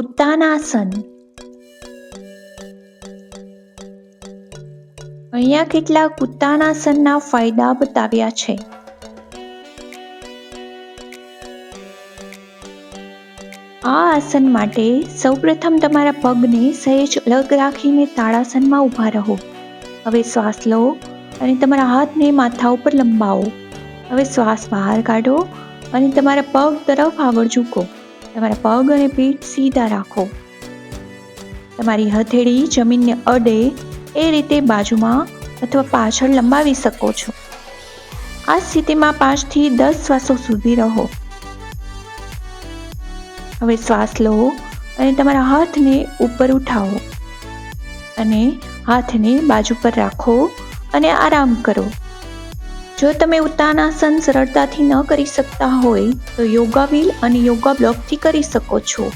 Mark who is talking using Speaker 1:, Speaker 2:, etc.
Speaker 1: ઉત્તાનાસન અહીંયા કેટલાક ઉત્તાનાસનના ફાયદા બતાવ્યા છે. આ આસન માટે સૌપ્રથમ તમારા પગને સહેજ અલગ રાખીને તાળાસનમાં ઊભા રહો. હવે શ્વાસ લો અને તમારા હાથને માથા ઉપર લંબાવો. હવે શ્વાસ બહાર કાઢો અને તમારા પગ તરફ આગળ ઝૂકો. તમારા પગ અને પીઠ સીધા રાખો. તમારી હથેળી જમીનને અડે એ રીતે બાજુમાં અથવા પાછળ લંબાવી શકો છો. આ સ્થિતિમાં પાંચથી દસ શ્વાસો સુધી રહો. હવે શ્વાસ લો અને તમારા હાથને ઉપર ઉઠાવો અને હાથને બાજુ પર રાખો અને આરામ કરો. જો તમે ઉત્તાનાસન સરળતાથી ન કરી શકતા હોય, તો યોગા વ્હીલ અને યોગા બ્લોકથી કરી શકો છો.